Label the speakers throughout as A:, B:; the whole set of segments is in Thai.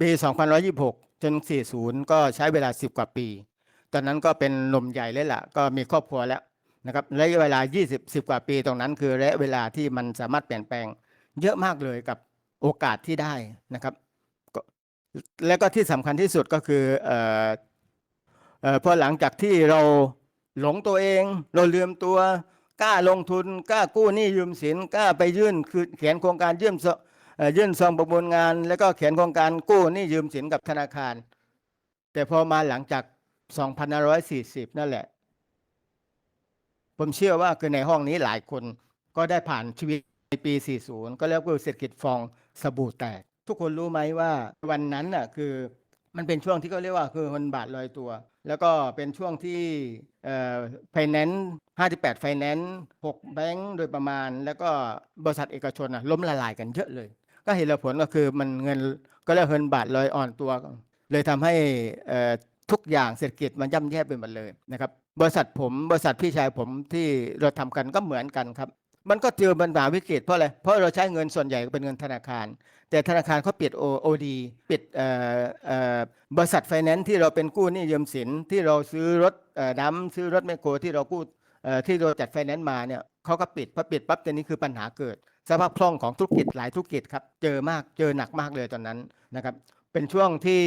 A: ปี 2126 จน 40 ก็ใช้เวลา 10 กว่าปี ตอนนั้นก็เป็นหนุ่มใหญ่เลยล่ะ ก็มีครอบครัวแล้วนะครับระยะเวลา 20 10 กว่าปีตรงนั้น คือระยะเวลาที่มันสามารถเปลี่ยนแปลง เยอะมากเลยกับโอกาสที่ได้นะครับ และก็ที่สำคัญที่สุดก็คือเอ่อเอ่อพอหลังจากที่เราหลงตัวเอง เราลืมตัวกล้าลงทุนกล้ากู้หนี้ยืมสินกล้าไปยื่นคือเขียนโครงการยื่น ยื่นซองประมูลงาน แล้วก็เขียนโครงการกู้นี้ยืมสินกับธนาคาร แต่พอมาหลังจาก 2540 นั่นแหละ ผมเชื่อว่าคือในห้องนี้หลายคนก็ได้ผ่านชีวิตในปี 40 ก็เรียกว่าเศรษฐกิจฟองสบู่แตก ทุกคนรู้ไหมว่าวันนั้นน่ะคือมันเป็นช่วงที่เขาเรียกว่าคือเงินบาทลอยตัว แล้วก็เป็นช่วงที่เอ่อไฟแนนซ์58ไฟแนนซ์6แบงก์โดยประมาณ แล้วก็บริษัทเอกชนน่ะล้มละลายกันเยอะเลย ก็เห็นผลก็คือมันเงินก็เรียกเงินบาทลอยอ่อนตัว เลยทำให้ทุกอย่างเศรษฐกิจมันย่ำแย่ไปหมดเลยนะครับบริษัทผมบริษัทพี่ชายผมที่เราทำกันก็เหมือนกันครับ มันก็เจอปัญหาวิกฤตเพราะอะไรเพราะเราใช้เงินส่วนใหญ่เป็นเงินธนาคาร แต่ธนาคารเขาปิดโอดีปิดบริษัทไฟแนนซ์ที่เราเป็นกู้นี้ยืมสินที่เราซื้อรถน้ำซื้อรถแมคโครที่เรากู้ที่เราจัดไฟแนนซ์มาเนี่ยเขาก็ปิดพอปิดปั๊บตอนนี้คือปัญหาเกิด สภาพคล่องของธุรกิจหลายธุรกิจครับเจอมากเจอหนักมากเลยตอนนั้นนะครับ เป็นช่วงที่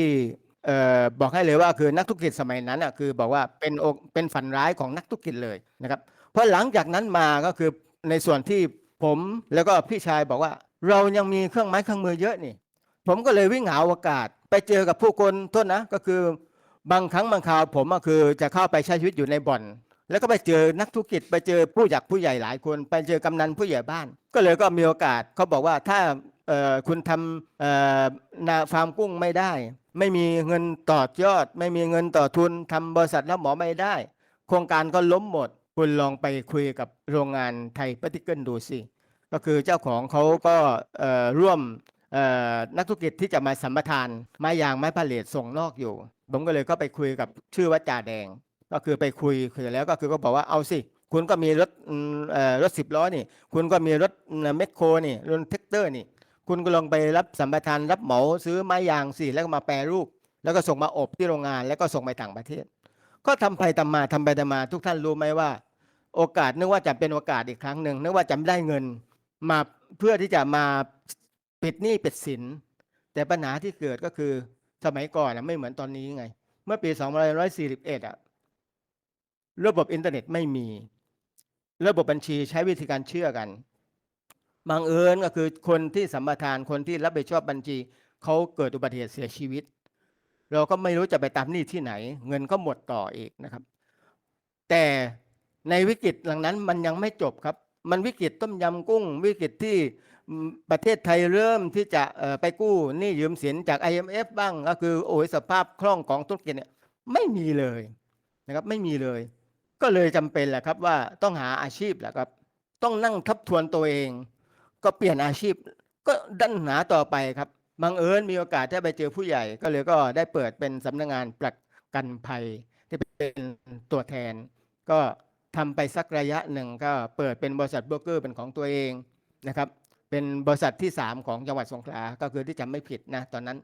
A: ออบอกให้เลยว่าคือนักธุรกิจสมัยนั้นอะคือบอกว่าเป็นเป็นฝันร้ายของนักธุรกิจเลยนะครับเพราะหลังจากนั้นมาก็คือในส่วนที่ผมแล้วก็พี่ชายบอกว่า เรายังมีเครื่องไม้เครื่องมือเยอะนี่ ผมก็เลยวิ่งหาโอกาส ไปเจอกับผู้คนโทษนะก็คือบางครั้งบางคราวผมก็คือจะเข้าไปใช้ชีวิตอยู่ในบ่อน แล้วก็ไปเจอนักธุรกิจไปเจอผู้หยักผู้ใหญ่หลายคน ไปเจอกำนันผู้ใหญ่บ้าน ก็เลยก็มีโอกาสเขาบอกว่าถ้าคุณทำนาฟาร์มกุ้งไม่ได้ ไม่มีเงินต่อยอด ไม่มีเงินต่อทุนทำบริษัทรับหมอไม่ได้ โครงการก็ล้มหมด คุณลองไปคุยกับโรงงานไทยปฏิเกิลดูสิก็คือเจ้าของเขาก็ร่วมนักธุรกิจที่จะมาสัมปทานไม้ยางไม้พาเลทส่งนอกอยู่ ผมก็เลยก็ไปคุยกับชื่อว่าจ่าแดง ก็คือไปคุยคุยแล้วก็คือก็บอกว่าเอาสิ คุณก็มีรถรถสิบล้อนี่ คุณก็มีรถแมคโครนี่รถแท็กเตอร์นี่ คุณก็ลองไปรับสัมปทานรับเหมาซื้อไม้ยางสิแล้วก็มาแปรรูป แล้วก็ส่งมาอบที่โรงงาน แล้วก็ส่งไปต่างประเทศ ก็ทำไปทำมาทำไปทำมาทุกท่านรู้ไหมว่า โอกาสนึกว่าจะเป็นโอกาสอีกครั้งหนึ่งนึกว่าจะได้เงินมาเพื่อที่จะมาปิดหนี้ปิดสิน แต่ปัญหาที่เกิดก็คือสมัยก่อนนะไม่เหมือนตอนนี้ไง เมื่อปี 2541อะ ระบบอินเทอร์เน็ตไม่มี ระบบบัญชีใช้วิธีการเชื่อกันบางเอิญก็คือคนที่สัมปทานคนที่รับผิดชอบบัญชีเขาเกิดอุบัติเหตุเสียชีวิต เราก็ไม่รู้จะไปตามหนี้ที่ไหน เงินก็หมดต่ออีกนะครับ แต่ในวิกฤตหลังนั้นมันยังไม่จบครับ มันวิกฤตต้มยำกุ้ง วิกฤตที่ประเทศไทยเริ่มที่จะไปกู้หนี้ยืมสินจาก IMF บ้างก็คือโอ้ยสภาพคล่องของธุรกิจเนี่ยไม่มีเลยนะครับไม่มีเลย ก็เลยจำเป็นแหละครับว่าต้องหาอาชีพแหละครับ ต้องนั่งทบทวนตัวเอง ก็เปลี่ยนอาชีพ ก็ดันหาต่อไปครับบังเอิญมีโอกาสได้ไปเจอผู้ใหญ่ ก็เลยก็ได้เปิดเป็นสำนักงานประกันภัยที่เป็นตัวแทน ก็ทำไปสักระยะหนึ่งก็เปิดเป็นบริษัทโบรกเกอร์เป็นของตัวเองนะครับ เป็นบริษัทที่ 3 ของจังหวัดสงขลา ก็คือที่จำไม่ผิดนะตอนนั้น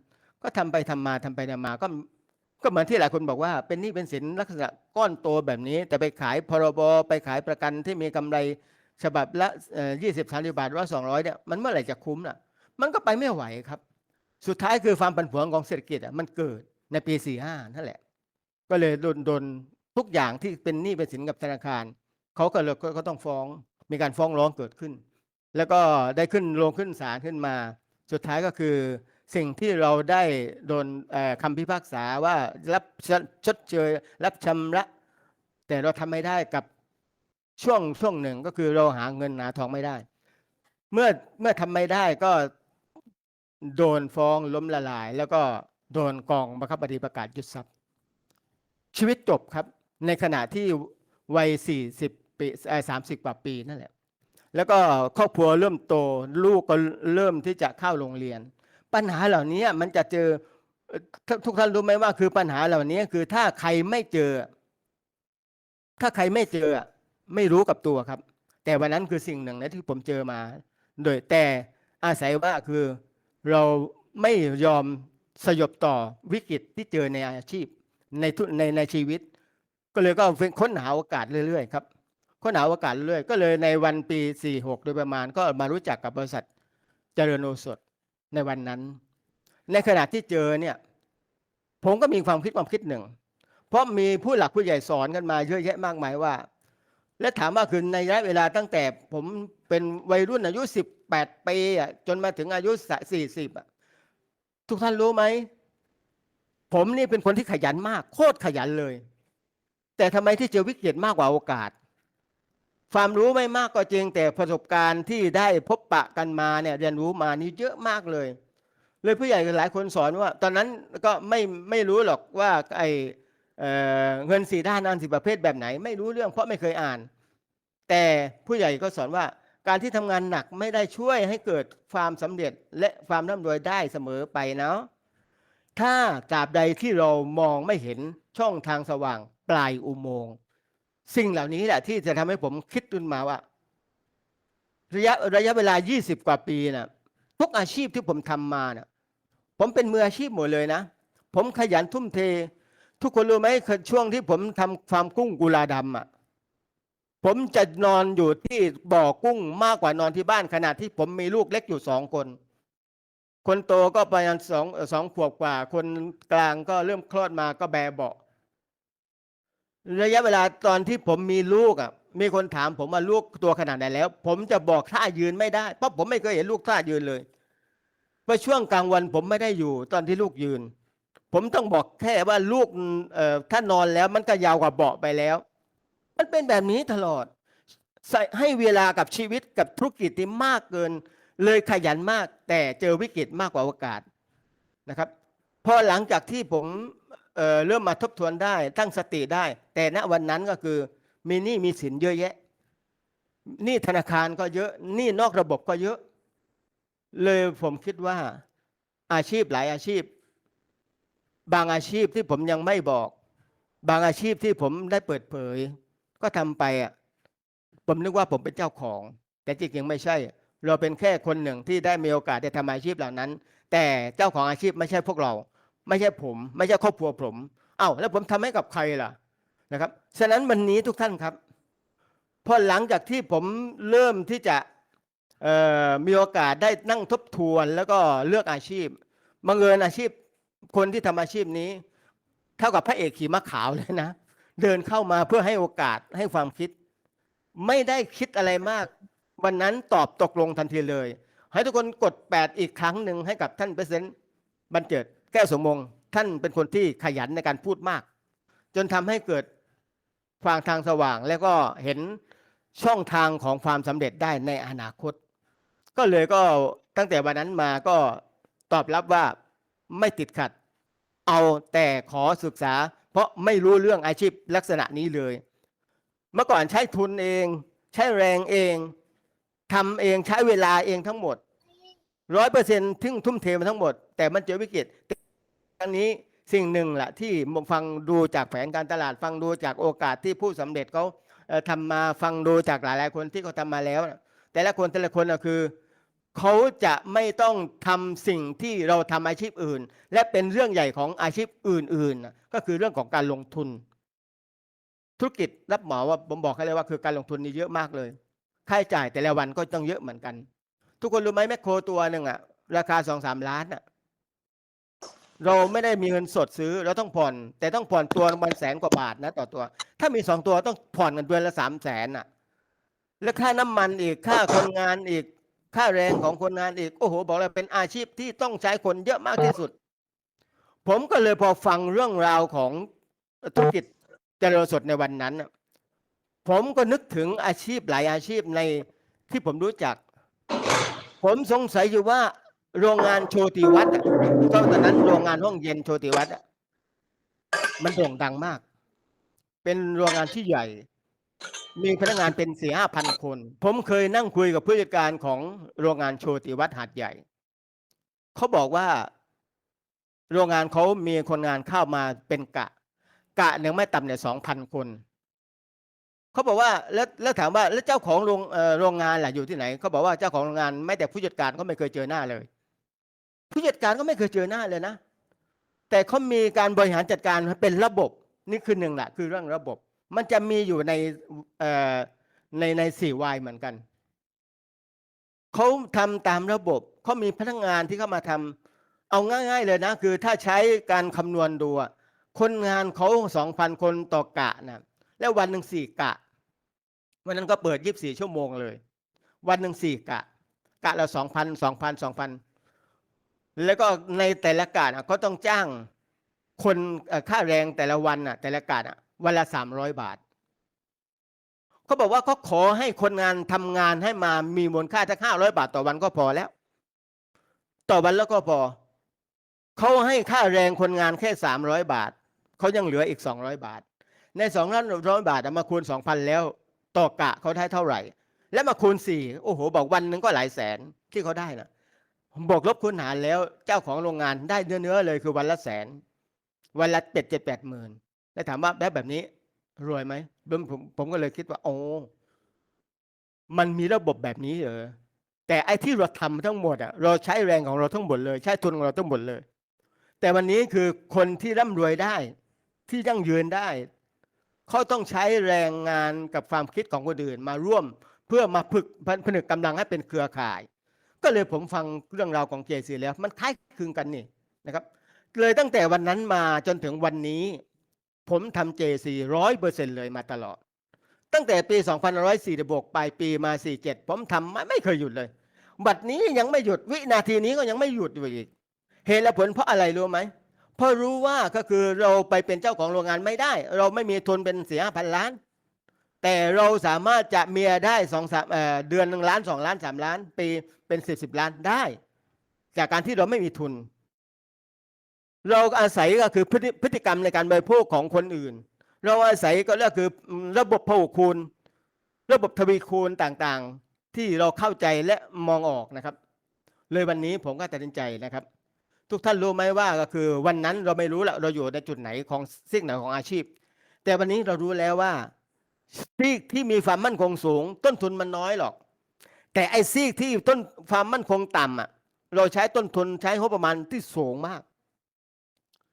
A: ก็ทำไปทำมาทำไปทำมาก็ ก็เหมือนที่หลายคนบอกว่า เป็นหนี้เป็นสินลักษณะก้อนโตแบบนี้ แต่ไปขายพรบไปขายประกันที่มีกำไรฉบับละยี่สิบสามสิบาทร้อยสองร้อยเนี่ยมันเมื่อไหร่จะคุ้มล่ะ มันก็ไปไม่ไหวครับ สุดท้ายคือความผันผวนของเศรษฐกิจอะมันเกิดในปีสี่ห้านั่นแหละ ก็เลยโดนโดนทุกอย่างที่เป็นหนี้เป็นสินกับธนาคารเขาก็เลยก็ก็ต้องฟ้องมีการฟ้องร้องเกิดขึ้น แล้วก็ได้ขึ้นลงขึ้นศาลขึ้นมา สุดท้ายก็คือ สิ่งที่เราได้โดนคำพิพากษาว่ารับชดชดเชยรับชำระ แต่เราทำไม่ได้กับช่วงช่วงหนึ่งก็คือเราหาเงินหาทองไม่ได้ เมื่อเมื่อทำไม่ได้ก็โดนฟ้องล้มละลาย แล้วก็โดนกองบังคับคดีประกาศยึดทรัพย์ ชีวิตจบครับ ในขณะที่วัย40ปีสามสิบกว่าปีนั่นแหละ แล้วก็ครอบครัวเริ่มโตลูกก็เริ่มที่จะเข้าโรงเรียน ปัญหาเหล่านี้มันจะเจอทุกทุกท่านรู้ไหมว่า คือปัญหาเหล่านี้คือถ้าใครไม่เจอ ถ้าใครไม่เจอ ไม่รู้กับตัวครับ แต่วันนั้นคือสิ่งหนึ่งนะที่ผมเจอมา โดยแต่อาศัยว่าคือเราไม่ยอมสยบต่อวิกฤตที่เจอในอาชีพในทุในในชีวิต ก็เลยก็ค้นหาโอกาสเรื่อยๆครับค้นหาโอกาสเรื่อยๆก็เลยในวันปี 46 โดยประมาณก็มารู้จักกับบริษัทเจริญโอสถ ในวันนั้น ในขณะที่เจอเนี่ย ผมก็มีความคิดความคิดหนึ่ง เพราะมีผู้หลักผู้ใหญ่สอนกันมาเยอะแยะมากมายว่า และถามว่าคือในระยะเวลาตั้งแต่ผมเป็นวัยรุ่นอายุ 18 ปีอะจนมาถึงอายุ 40อะทุกท่านรู้ไหม ผมนี่เป็นคนที่ขยันมาก โคตรขยันเลย แต่ทำไมที่เจอวิกฤตมากกว่าโอกาส ความรู้ไม่มากก็จริงแต่ประสบการณ์ที่ได้พบปะกันมาเนี่ยเรียนรู้มานี่เยอะมากเลย เลยผู้ใหญ่หลายคนสอนว่า ตอนนั้นก็ไม่ไม่รู้หรอกว่าไอเอ่อเงินสีด้านอันสีประเภทแบบไหน ไม่รู้เรื่องเพราะไม่เคยอ่าน แต่ผู้ใหญ่ก็สอนว่าการที่ทำงานหนักไม่ได้ช่วยให้เกิดความสำเร็จและความร่ำรวยได้เสมอไปเนาะถ้าตราบใดที่เรามองไม่เห็นช่องทางสว่างปลายอุโมงค์ สิ่งเหล่านี้แหละที่จะทำให้ผมคิดขึ้นมาว่า ระยะระยะเวลา 20 กว่าปีนะทุกอาชีพที่ผมทำมานะผมเป็นมืออาชีพหมดเลยนะ ผมขยันทุ่มเท ทุกคนรู้ไหมช่วงที่ผมทำฟาร์มกุ้งกุลาดำอะผมจะนอนอยู่ที่บ่อกุ้งมากกว่านอนที่บ้านขนาดที่ผมมีลูกเล็กอยู่สองคน คนโตก็ประมาณสองสองขวบกว่า คนกลางก็เริ่มคลอดมาก็แบเบาะ ระยะเวลาตอนที่ผมมีลูกอะ มีคนถามผมว่าลูกตัวขนาดไหนแล้ว ผมจะบอกท่ายืนไม่ได้ เพราะผมไม่เคยเห็นลูกท่ายืนเลยว่าช่วงกลางวันผมไม่ได้อยู่ตอนที่ลูกยืน ผมต้องบอกแค่ว่าลูกเอ่อถ้านอนแล้วมันก็ยาวกว่าเบาะไปแล้ว มันเป็นแบบนี้ตลอดใส่ให้เวลากับชีวิตกับธุรกิจที่มากเกิน เลยขยันมาก แต่เจอวิกฤตมากกว่าโอกาสนะครับพอหลังจากที่ผม เอ่อเริ่มมาทบทวนได้ตั้งสติได้ แต่ณวันนั้นก็คือมีหนี้มีสินเยอะแยะหนี้ธนาคารก็เยอะหนี้นอกระบบก็เยอะ เลยผมคิดว่าอาชีพหลายอาชีพ บางอาชีพที่ผมยังไม่บอก บางอาชีพที่ผมได้เปิดเผย ก็ทำไปอะผมนึกว่าผมเป็นเจ้าของ แต่จริงๆไม่ใช่ เราเป็นแค่คนหนึ่งที่ได้มีโอกาสได้ทำอาชีพเหล่านั้น แต่เจ้าของอาชีพไม่ใช่พวกเรา ไม่ใช่ผม ไม่ใช่ครอบครัวผมเอ้าแล้วผมทำให้กับใครล่ะนะครับฉะนั้นวันนี้ทุกท่านครับพอหลังจากที่ผมเริ่มที่จะมีโอกาสได้นั่งทบทวนแล้วก็เลือกอาชีพบังเอิญอาชีพคนที่ทำอาชีพนี้ เท่ากับพระเอกขี่ม้าขาวเลยนะ เดินเข้ามาเพื่อให้โอกาสให้ความคิด ไม่ได้คิดอะไรมาก วันนั้นตอบตกลงทันทีเลย ให้ทุกคนกด 8 อีกครั้งหนึ่งให้กับท่านเปอร์เซ็นต์บรรเจิดแก้วสมมงท่านเป็นคนที่ขยันในการพูดมาก จนทำให้เกิดความทางสว่าง แล้วก็เห็นช่องทางของความสำเร็จได้ในอนาคต ก็เลยก็ตั้งแต่วันนั้นมาก็ตอบรับว่าไม่ติดขัด เอาแต่ขอศึกษา เพราะไม่รู้เรื่องอาชีพลักษณะนี้เลย เมื่อก่อนใช้ทุนเอง ใช้แรงเองทำเองใช้เวลาเองทั้งหมด ร้อยเปอร์เซ็นต์ทึ่งทุ่มเทมาทั้งหมด แต่มันเจอวิกฤตครั้งนี้สิ่งหนึ่งแหละที่ฟังดูจากแผนการตลาดฟังดูจากโอกาสที่ผู้สำเร็จเขาเอ่อทำมาฟังดูจากหลาย ๆ คนที่เขาทำมาแล้ว แต่ละคนแต่ละคนน่ะคือเขาจะไม่ต้องทำสิ่งที่เราทำอาชีพอื่น และเป็นเรื่องใหญ่ของอาชีพอื่น ๆ ก็คือเรื่องของการลงทุน ธุรกิจรับเหมาว่าผมบอกให้เลยว่าคือการลงทุนนี่เยอะมากเลย ค่าใช้จ่ายแต่ละวันก็ต้องเยอะเหมือนกัน ทุกคนรู้ไหมแมคโครตัวหนึ่งอะราคาสองสามล้านอะเราไม่ได้มีเงินสดซื้อเราต้องผ่อน แต่ต้องผ่อนตัวมันแสนกว่าบาทนะต่อตัว ถ้ามีสองตัวต้องผ่อนกันเดือนละสามแสนอะแล้วค่าน้ำมันอีกค่าคนงานอีกค่าแรงของคนงานอีก โอ้โห บอกเลยเป็นอาชีพที่ต้องใช้คนเยอะมากที่สุด ผมก็เลยพอฟังเรื่องราวของธุรกิจเจริญสดในวันนั้น ผมก็นึกถึงอาชีพหลายอาชีพในที่ผมรู้จัก ผมสงสัยอยู่ว่าโรงงานโชติวัฒน์อะก็ตอนนั้นโรงงานห้องเย็นโชติวัฒน์มันโด่งดังมาก เป็นโรงงานที่ใหญ่ มีพนักงานเป็นสี่ห้าพันคน ผมเคยนั่งคุยกับผู้จัดการของโรงงานโชติวัฒน์หาดใหญ่ เขาบอกว่า โรงงานเขามีคนงานเข้ามาเป็นกะ กะหนึ่งไม่ต่ำเนี่ยสองพันคน เขาบอกว่าแล้วแล้วถามว่าแล้วเจ้าของโรงโรงงานล่ะอยู่ที่ไหนเขาบอกว่าเจ้าของโรงงานไม่แต่ผู้จัดการก็ไม่เคยเจอหน้าเลย ผู้จัดการก็ไม่เคยเจอหน้าเลยนะ แต่เขามีการบริหารจัดการเป็นระบบนี่คือหนึ่งแหละคือเรื่องระบบ มันจะมีอยู่ในในในสี่วายเหมือนกันเขาทำตามระบบเขามีพนักงานที่เข้ามาทำเอาง่าย ๆเลยนะ คือถ้าใช้การคำนวณดูคนงานเขาสองพันคนต่อกะนะแล้ววันหนึ่งสี่กะ วันนั้นก็เปิดยีิบสี่ชั่วโมงเลย วันหนึ่งสี่กะ กะละสองพันสองพันสองพันแล้วก็ในแต่ละกะน่ะก็ต้องจ้างคนค่าแรงแต่ละวันน่ะ แต่ละกะวันละสามร้อยบาทเขาบอกว่าเขาขอให้คนงานทำงานให้มามีมูลค่าสักห้าร้อยบาทต่อวันก็พอแล้ว ต่อวันแล้วก็พอเขาให้ค่าแรงคนงานแค่สามร้อยบาทเขายังเหลืออีกสองร้อยบาท ในสองร้อยบาทมาคูณสองพันแล้ว ต่อกะเขาได้เท่าไหร่ แล้วมาคูณสี่โอ้โห บอกวันหนึ่งก็หลายแสนที่เขาได้นะบวกลบคูณหารแล้วเจ้าของโรงงานได้เนื้อเนื้อๆเลยคือวันละแสน วันละเจ็ดเจ็ดแปดหมื่นแล้วถามว่าแบบแบบนี้รวยไหมผมผมก็เลยคิดว่า โอ้มันมีระบบแบบนี้เหรอแต่ไอ้ที่เราทำทั้งหมดอะเราใช้แรงของเราทั้งหมดเลย ใช้ทุนของเราทั้งหมดเลย แต่วันนี้คือคนที่ร่ำรวยได้ ที่ยั่งยืนได้ เขาต้องใช้แรงงานกับความคิดของคนอื่น มาร่วมเพื่อมาฝึกผนึกกำลังให้เป็นเครือข่าย ก็เลยผมฟังเรื่องราวของเจซีแล้วมันคล้ายคลึงกันนี่นะครับ เลยตั้งแต่วันนั้นมาจนถึงวันนี้ ผมทำ JC ร้อยเปอร์เซ็นเลยมาตลอด ตั้งแต่ปี2546บวกปลายปีมา 47 ผมทำไม่ไม่เคยหยุดเลย บัดนี้ยังไม่หยุดวินาทีนี้ก็ยังไม่หยุดอยู่อีกเหตุและผลเพราะอะไรรู้ไหม เพราะรู้ว่าก็คือเราไปเป็นเจ้าของโรงงานไม่ได้ เราไม่มีทุนเป็นเสียพันล้าน แต่เราสามารถจะเมียได้สองสามเดือนหนึ่งล้านสองล้านสามล้านปีเป็นสิบสิบล้านได้ จากการที่เราไม่มีทุน เราอาศัยก็คือพฤติพฤติกรรมในการบริโภคของคนอื่น เราอาศัยก็เรียกคือระบบพหุคูณ ระบบทวีคูณต่างๆ ที่เราเข้าใจและมองออกนะครับ เลยวันนี้ผมก็ตัดสินใจนะครับ ทุกท่านรู้ไหมว่าก็คือวันนั้นเราไม่รู้ละเราอยู่ในจุดไหนของสิ่งไหนของอาชีพ แต่วันนี้เรารู้แล้วว่าซีกที่มีความมั่นคงสูง ต้นทุนมันน้อยหรอก แต่ไอ้ซีกที่ต้นความมั่นคงต่ำอะ เราใช้ต้นทุนใช้งบประมาณที่สูงมาก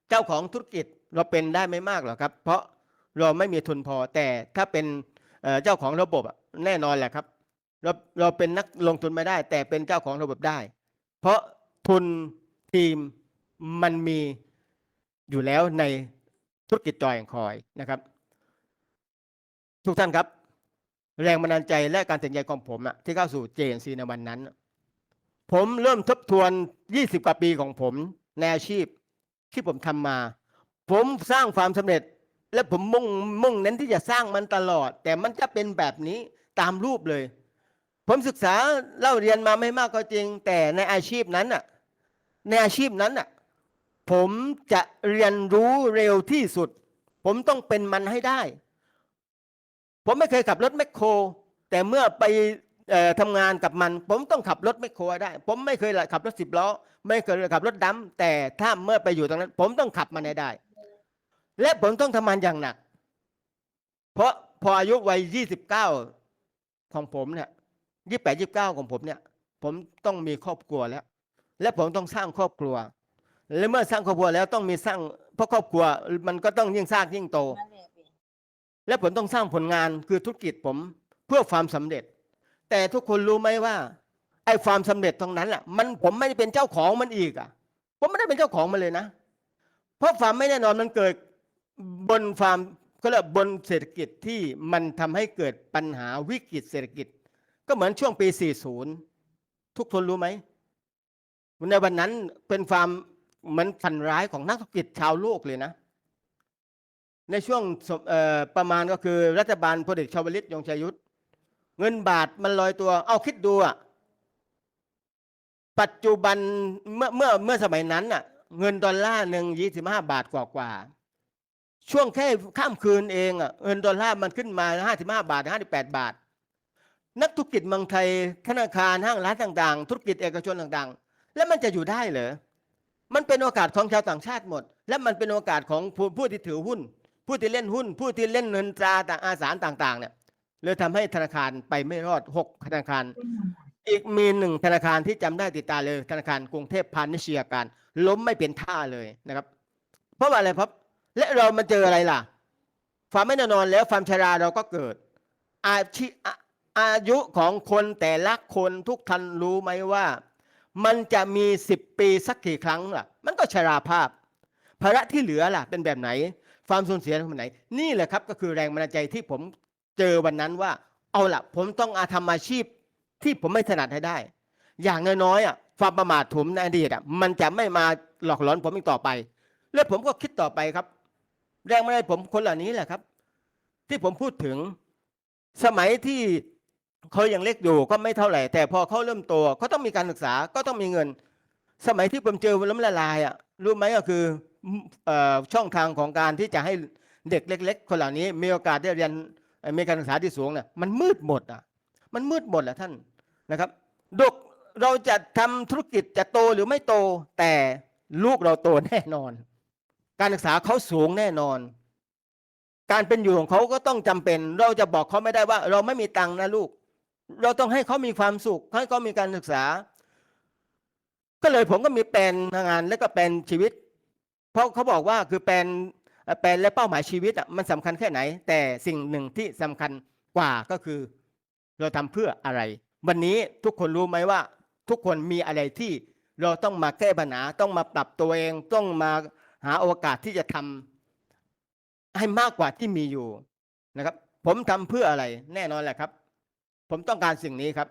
A: เจ้าของธุรกิจเราเป็นได้ไม่มากหรอกครับ เพราะเราไม่มีทุนพอ แต่ถ้าเป็นเจ้าของระบบแน่นอนแหละครับ เราเราเป็นนักลงทุนไม่ได้ แต่เป็นเจ้าของระบบได้ เพราะทุน ทีมมันมีอยู่แล้วในธุรกิจจอยแองคอยนะครับ ทุกท่านครับ แรงบันดาลใจและการตัดสินใจของผมอะที่เข้าสู่ JNC ในวันนั้น ผมเริ่มทบทวน 20 กว่าปีของผมในอาชีพที่ผมทำมา ผมสร้างความสำเร็จ และผมมุ่งมุ่งเน้นที่จะสร้างมันตลอด แต่มันจะเป็นแบบนี้ตามรูปเลย ผมศึกษาเล่าเรียนมาไม่มากก็จริง แต่ในอาชีพนั้นน่ะ ในอาชีพนั้นน่ะผมจะเรียนรู้เร็วที่สุด ผมต้องเป็นมันให้ได้ ผมไม่เคยขับรถแมคโคร แต่เมื่อไปออทำงานกับมัน ผมต้องขับรถแมคโครให้ได้ ผมไม่เคยขับรถสิบล้อ ไม่เคยขับรถดำแต่ถ้าเมื่อไปอยู่ตรงนั้น ผมต้องขับมันให้ได้ และผมต้องทำงานอย่างหนัก เพราะพออายุวัยยี่สิบเก้าของผมเนี่ยยี่แปดยี่เก้าของผมเนี่ย ผมต้องมีครอบครัวแล้ว และผมต้องสร้างครอบครัว และเมื่อสร้างครอบครัวแล้วต้องมีสร้างเพราะครอบครัว มันก็ต้องยิ่งสร้างยิ่งโต และผมต้องสร้างผลงานคือธุรกิจผมเพื่อความสำเร็จ แต่ทุกคนรู้ไหมว่า ไอ้ความสำเร็จตรงนั้นแหละมันผมไม่ได้เป็นเจ้าของมันอีกอะ ผมไม่ได้เป็นเจ้าของมันเลยนะ เพราะความไม่แน่นอนมันเกิดบนความก็เรียกบนเศรษฐกิจที่มันทำให้เกิดปัญหาวิกฤตเศรษฐกิจ ก็เหมือนช่วงปี 40 ทุกคนรู้ไหม ในวันนั้นเป็นความเหมือนฝันร้ายของนักธุรกิจชาวโลกเลยนะ ในช่วงประมาณก็คือรัฐบาลพลเอกชวลิตยงใจยุทธเงินบาทมันลอยตัว เอาคิดดูอะปัจจุบันเมื่อเมื่อเมื่อสมัยนั้นน่ะ เงินดอลลาร์หนึ่งยี่สิบห้าบาทกว่ากว่าช่วงแค่ข้ามคืนเองอะเงินดอลลาร์มันขึ้นมาห้าสิบห้าบาทห้าสิบแปดบาท นักธุรกิจเมืองไทยธนาคารห้างร้านต่างๆ ธุรกิจเอกชนต่างๆ แล้วมันจะอยู่ได้เหรอ มันเป็นโอกาสของชาวต่างชาติหมด และมันเป็นโอกาสของผู้ผู้ที่ถือหุ้น ผู้ที่เล่นหุ้น ผู้ที่เล่นเงินตราต่างอาสารต่าง ๆ เนี่ยเลยทำให้ธนาคารไปไม่รอดหกธนาคาร อีกมีหนึ่งธนาคารที่จำได้ติดตาเลยธนาคารกรุงเทพพาณิชยการ ล้มไม่เป็นท่าเลยนะครับราะว่าอะไรครับ และเรามาเจออะไรล่ะความไม่แน่นอนแล้วความชราเราก็เกิด อาชีอาอายุของคนแต่ละคนทุกท่านรู้ไหมว่า มันจะมีสิบปีสักกี่ครั้งล่ะ มันก็ชราภาพภาระที่เหลือล่ะเป็นแบบไหน ความสูญเสียเป็นไหน นี่แหละครับก็คือแรงบันดาลใจที่ผมเจอวันนั้นว่า เอาล่ะ ผมต้องอาทำอาชีพที่ผมไม่ถนัดให้ได้ อย่างน้อยๆอะความประมาทผมในอดีตอะมันจะไม่มาหลอกหลอนผมอีกต่อไป แล้วผมก็คิดต่อไปครับ แรงบันดาลใจผมคนเหล่านี้แหละครับ ที่ผมพูดถึงสมัยที่ เขายังเล็กอยู่ก็ไม่เท่าไหร่ แต่พอเขาเริ่มโตเขาต้องมีการศึกษาก็ต้องมีเงิน สมัยที่ผมเจอวันล้มละลายอะรู้ไหมก็คืออช่องทางของการที่จะให้เด็กเล็ก ๆ คนเหล่านี้มีโอกาสได้เรียนมีการศึกษาที่สูงเนี่ยมันมืดหมดอะมันมืดหมดแหละท่านนะครับดกเราจะทำธุรกิจจะโตหรือไม่โต แต่ลูกเราโตแน่นอน การศึกษาเขาสูงแน่นอน การเป็นอยู่ของเขาก็ต้องจำเป็น เราจะบอกเขาไม่ได้ว่า เราไม่มีตังค์นะลูก เราต้องให้เขามีความสุข ให้เขามีการศึกษา ก็เลยผมก็มีแปลนงานและก็แปลนชีวิต เพราะเขาบอกว่าคือแปลนแปลนและเป้าหมายชีวิตอะมันสำคัญแค่ไหน แต่สิ่งหนึ่งที่สำคัญกว่าก็คือ เราทำเพื่ออะไร วันนี้ทุกคนรู้ไหมว่า ทุกคนมีอะไรที่เราต้องมาแก้ปัญหาต้องมาปรับตัวเองต้องมาหาโอกาสที่จะทำให้มากกว่าที่มีอยู่นะครับ ผมทำเพื่ออะไรแน่นอนแหละครับ ผมต้องการสิ่งนี้ครับ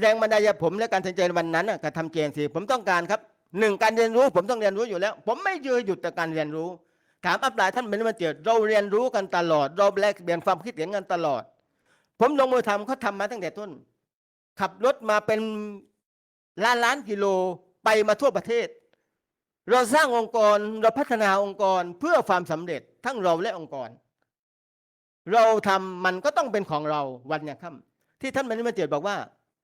A: แรงบันดาลใจผมและการตัดสินใจวันนั้นการทำเจนซีผมต้องการครับหนึ่งการเรียนรู้ผมต้องเรียนรู้อยู่แล้ว ผมไม่ยืนหยุดแต่การเรียนรู้ ถามอัปลายท่านเป็นมาเจอเราเรียนรู้กันตลอด เราแลกเปลี่ยนความคิดเห็นกันตลอด ผมลงมือทำเขาทำมาตั้งแต่ต้น ขับรถมาเป็นล้านล้านกิโลไปมาทั่วประเทศ เราสร้างองค์กรเราพัฒนาองค์กรเพื่อความสำเร็จทั้งเราและองค์กร เราทำมันก็ต้องเป็นของเราวันเนี่ยค่ำ ที่ท่านมันมาเจตบอกว่า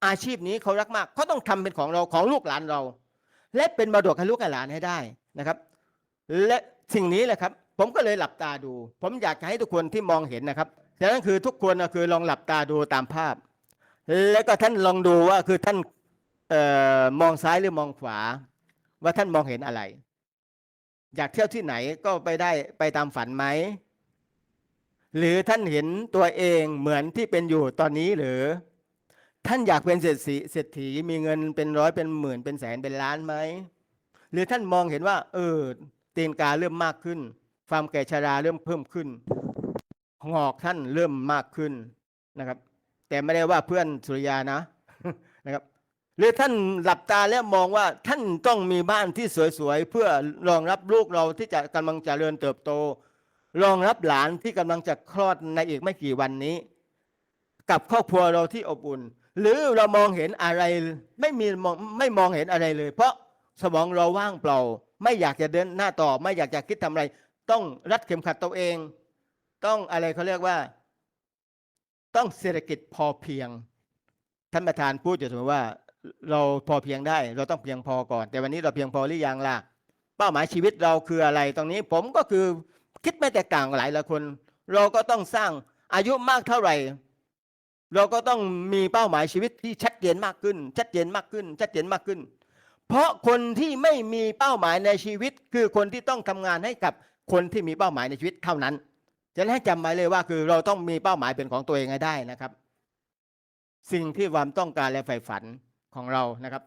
A: อาชีพนี้เขารักมากเขาต้องทำเป็นของเราของลูกหลานเรา และเป็นมรดกให้ลูกหลานให้ได้นะครับ และสิ่งนี้แหละครับ ผมก็เลยหลับตาดู ผมอยากจะให้ทุกคนที่มองเห็นนะครับฉะนั้นคือทุกคนนะคือลองหลับตาดูตามภาพ แล้วก็ท่านลองดูว่าคือท่านออมองซ้ายหรือมองขวา ว่าท่านมองเห็นอะไร อยากเที่ยวที่ไหนก็ไปได้ไปตามฝันไหม หรือท่านเห็นตัวเองเหมือนที่เป็นอยู่ตอนนี้หรือ ท่านอยากเป็นเศรษฐีเศรษฐีมีเงินเป็นร้อยเป็นหมื่นเป็นแสนเป็นล้านไหมหรือท่านมองเห็นว่า เออเตียนกาเริ่มมากขึ้น ความแก่ชราเริ่มเพิ่มขึ้นหงอกท่านเริ่มมากขึ้นนะครับ แต่ไม่ได้ว่าเพื่อนสุริยานะนะครับหรือท่านหลับตาแล้วมองว่าท่านต้องมีบ้านที่สวยๆ เพื่อรองรับลูกเราที่จะกำลังจเจริญเติบโต รองรับหลานที่กำลังจะคลอดในอีกไม่กี่วันนี้ กับครอบครัวเราที่อบอุ่น หรือเรามองเห็นอะไรไม่มีมองไม่มองเห็นอะไรเลย เพราะสมองเราว่างเปล่า ไม่อยากจะเดินหน้าต่อ ไม่อยากจะคิดทำอะไร ต้องรัดเข็มขัดตัวเอง ต้องอะไรเขาเรียกว่า ต้องเศรษฐกิจพอเพียงท่านประธานพูดอยู่เสมอว่า เราพอเพียงได้ เราต้องเพียงพอก่อน แต่วันนี้เราเพียงพอหรือยังล่ะเป้าหมายชีวิตเราคืออะไรตรงนี้ผมก็คือ คิดไม่แตกต่างกับหลายหลายคน เราก็ต้องสร้างอายุมากเท่าไหร่ เราก็ต้องมีเป้าหมายชีวิตที่ชัดเจนมากขึ้น ชัดเจนมากขึ้น ชัดเจนมากขึ้น เพราะคนที่ไม่มีเป้าหมายในชีวิต คือคนที่ต้องทำงานให้กับคนที่มีเป้าหมายในชีวิตเท่านั้นฉะนั้นให้จำไว้เลยว่าคือเราต้องมีเป้าหมายเป็นของตัวเองให้ได้นะครับ สิ่งที่ความต้องการและใฝ่ฝันของเรานะครับ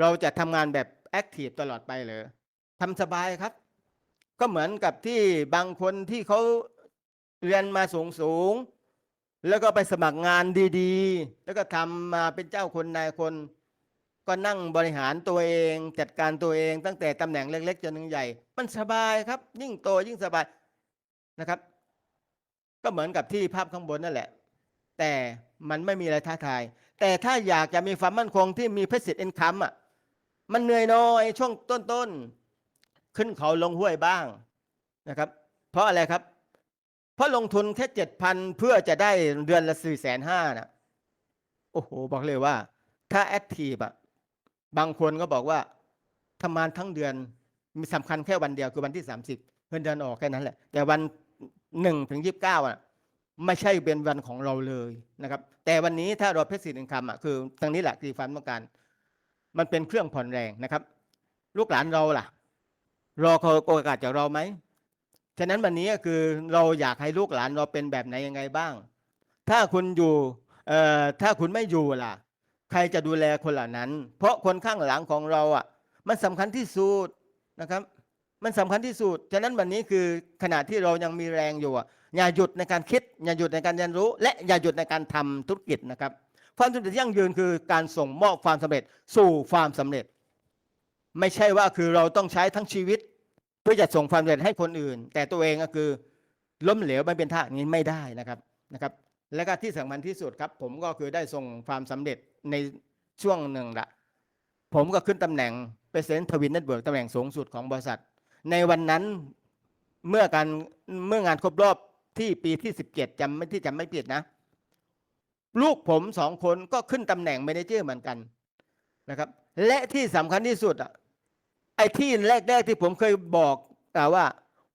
A: เราจะทำงานแบบแอคทีฟตลอดไปเลยทำสบายครับ ก็เหมือนกับที่บางคนที่เขาเรียนมาสูงสูงๆแล้วก็ไปสมัครงานดีๆ แล้วก็ทำมาเป็นเจ้าคนนายคน ก็นั่งบริหารตัวเอง จัดการตัวเอง ตั้งแต่ตำแหน่งเล็กๆจนถึงใหญ่ มันสบายครับ ยิ่งโตยิ่งสบายนะครับ ก็เหมือนกับที่ภาพข้างบนนั่นแหละ แต่มันไม่มีอะไรท้าทาย แต่ถ้าอยากจะมีความมั่นคงที่มีเพ s สิทธิ์เอ็นคัมอะมันเหนื่อยน้อยช่วงต้นๆ ขึ้นเขาลงห้วยบ้างนะครับ เพราะอะไรครับ เพราะลงทุนแค่เจ็ดพันเพื่อจะได้เดือนละสี่แสนห้านะโอ้โห บอกเลยว่า ถ้าแอคทีฟอะบางคนก็บอกว่าทำงานทั้งเดือนมีสำคัญแค่วันเดียวคือวันที่สามสิบเงินเดือนออกแค่นั้นแหละ แต่วันหนึ่งถึงยี่สิบเก้าอะไม่ใช่เป็นวันของเราเลยนะครับ แต่วันนี้ถ้าเราเพชรสิริอินคัมอะคือตรงนี้แหละคือความต้องการ มันเป็นเครื่องผ่อนแรงนะครับ ลูกหลานเราล่ะ รอโอกาสจากเราไหม ฉะนั้นวันนี้คือเราอยากให้ลูกหลานเราเป็นแบบไหนยังไงบ้าง ถ้าคุณอยู่เอ่อถ้าคุณไม่อยู่ล่ะ ใครจะดูแลคนเหล่านั้น เพราะคนข้างหลังของเราอะ มันสำคัญที่สุดนะครับ มันสำคัญที่สุด ฉะนั้นวันนี้คือขณะที่เรายังมีแรงอยู่อะอย่าหยุดในการคิด อย่าหยุดในการเรียนรู้ และอย่าหยุดในการทำธุรกิจนะครับ ความสำเร็จยั่งยืนคือการส่งมอบความสำเร็จสู่ความสำเร็จ ไม่ใช่ว่าคือเราต้องใช้ทั้งชีวิต เพื่อจะส่งความสำเร็จให้คนอื่น แต่ตัวเองก็คือล้มเหลวไม่เป็นท่านี้ไม่ได้นะครับนะครับ และก็ที่สำคัญที่สุดครับ ผมก็คือได้ส่งความสำเร็จในช่วงหนึ่งละผมก็ขึ้นตำแหน่งเป็นเซนทวินเน็ตเวิร์กตำแหน่งสูงสุดของบริษัท ในวันนั้นเมื่อการเมื่องานครบรอบที่ปีที่ 17จำไม่ที่จำไม่ผิดนะ ลูกผมสองคนก็ขึ้นตำแหน่งเมเนเจอร์เหมือนกันนะครับ และที่สำคัญที่สุดอะ ไอ้ที่แรก ๆ ที่ผมเคยบอกแต่ว่า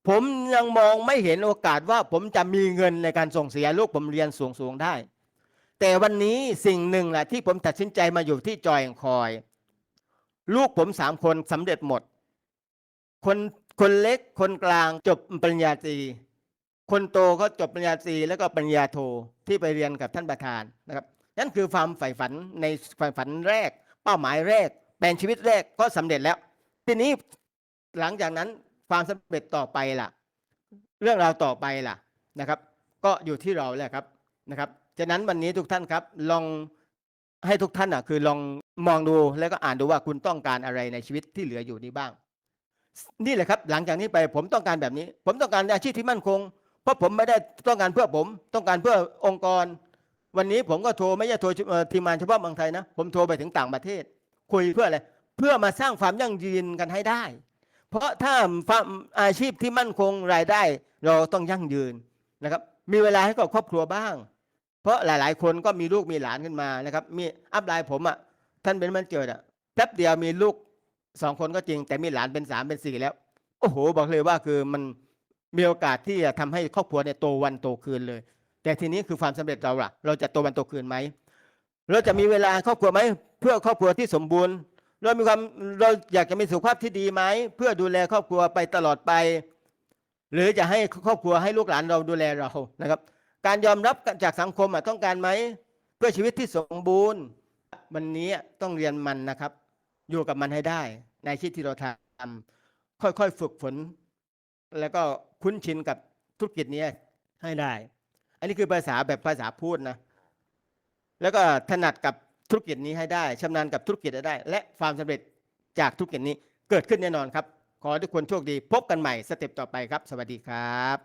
A: ผมยังมองไม่เห็นโอกาสว่าผมจะมีเงินในการส่งเสียลูกผมเรียนสูงๆได้ แต่วันนี้สิ่งหนึ่งแหละที่ผมตัดสินใจมาอยู่ที่จอยคอย ลูกผมสามคนสำเร็จหมด คนคนเล็กคนกลางจบปริญญาตรีคนโตก็จบปริญญาตรีแล้วก็ปริญญาโทที่ไปเรียนกับท่านประธานนะครับนั่นคือความใฝ่ฝันในความฝันแรก เป้าหมายแรกแผนชีวิตแรกก็สำเร็จแล้ว ทีนี้หลังจากนั้นความสำเร็จต่อไปล่ะ เรื่องราวต่อไปล่ะนะครับ ก็อยู่ที่เราแหละครับนะครับฉะนั้นวันนี้ทุกท่านครับ ลองให้ทุกท่านอะคือลองมองดูแล้วก็อ่านดูว่าคุณต้องการอะไรในชีวิตที่เหลืออยู่นี้บ้าง นี่แหละครับ หลังจากนี้ไปผมต้องการแบบนี้ ผมต้องการอาชีพที่มั่นคง เพราะผมไม่ได้ต้องการเพื่อผม ต้องการเพื่อองค์กร วันนี้ผมก็โทรไม่ใช่โทรทีมงานเฉพาะเมืองไทยนะ ผมโทรไปถึงต่างประเทศ คุยเพื่ออะไร เพื่อมาสร้างความยั่งยืนกันให้ได้ เพราะถ้าความอาชีพที่มั่นคงรายได้ เราต้องยั่งยืนนะครับ มีเวลาให้กับครอบครัวบ้าง เพราะหลาย ๆ คนก็มีลูกมีหลานขึ้นมานะครับ มีอัพไลน์ผมอะท่านเป็นมันเจิดอะแป๊บเดียวมีลูกสองคนก็จริง แต่มีหลานเป็นสามเป็นสี่แล้ว โอ้โห บอกเลยว่าคือมันมีโอกาสที่จะทำให้ครอบครัวเนี่ยโตวันโตคืนเลย แต่ทีนี้คือความสำเร็จเราล่ะ เราจะโตวันโตคืนไหมเราจะมีเวลาครอบครัวไหมเพื่อครอบครัวที่สมบูรณ์ เรามีความเราอยากจะมีสุขภาพที่ดีไหมเพื่อดูแลครอบครัวไปตลอดไป หรือจะให้ครอบครัวให้ลูกหลานเราดูแลเรานะครับ การยอมรับจากสังคมต้องการไหมเพื่อชีวิตที่สมบูรณ์ วันนี้ต้องเรียนมันนะครับ อยู่กับมันให้ได้ ในอาชีพที่เราทำค่อยๆฝึกฝน แล้วก็คุ้นชินกับธุรกิจนี้ให้ได้ อันนี้คือภาษาแบบภาษาพูดนะ แล้วก็ถนัดกับ ธุรกิจนี้ให้ได้ชำนาญกับธุรกิจให้ได้ และความสำเร็จจากธุรกิจนี้เกิดขึ้นแน่นอนครับ ขอทุกคนโชคดี พบกันใหม่สเต็ปต่อไปครับ สวัสดีครับ